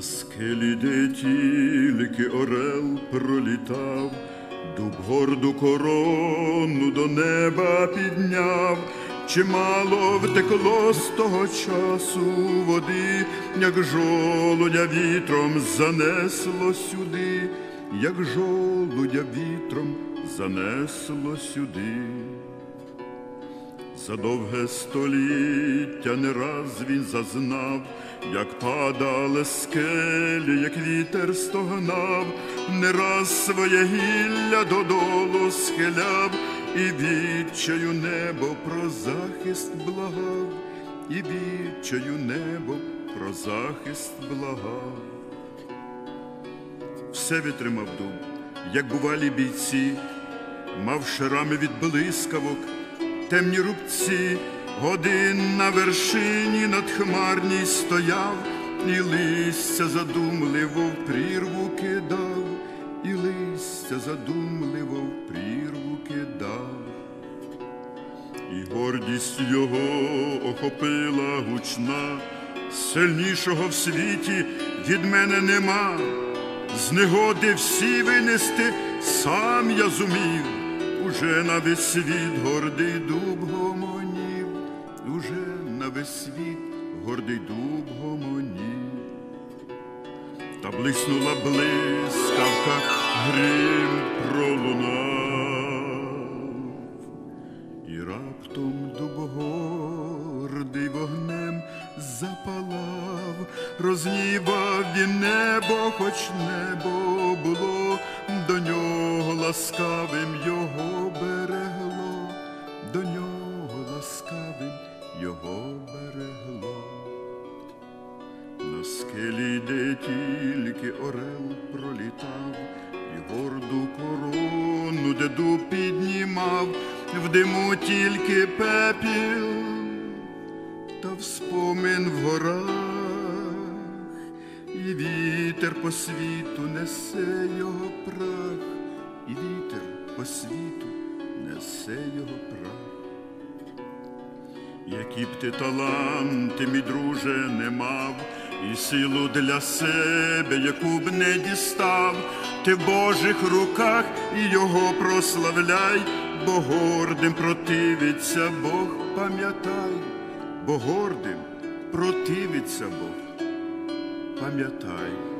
скелі, де тільки орел пролітав, дуб горду корону до неба підняв, чимало втекло з того часу води, як жолудя вітром занесло сюди, як жолудя вітром занесло сюди. За довге століття не раз він зазнав, як падали скелі, як вітер стогнав, не раз своє гілля додолу схиляв, і відчаю небо про захист благав, і відчаю небо про захист благав. Все витримав дуб, як бувалі бійці, мав шрами від блискавок, темні рубці, годин на вершині над хмарній стояв, і листя задумливо в прірву кидав, і листя задумливо в прірву кидав. І гордість його охопила гучна, сильнішого в світі від мене нема. З негоди всі винести сам я зумів, уже на весь світ гордий дуб гомонів, уже на весь світ гордий дуб гомонів. Та блиснула блискавка, грим пролунав, і раптом дуб гордий вогнем запалав, рознівав він небо, хоч небо було, до нього ласкавим його берегло, до нього ласкавим його берегло. На скелі, де тільки орел пролітав, і горду корону, де дуб піднімав, в диму тільки пепіл, та вспомин в горах, вітер по світу несе його прах, і вітер по світу несе його прах. Які б ти таланти, мій друже, не мав, і силу для себе, яку б не дістав, ти в Божих руках і його прославляй, бо гордим противиться Бог, пам'ятай, бо гордим противиться Бог, пам'ятай.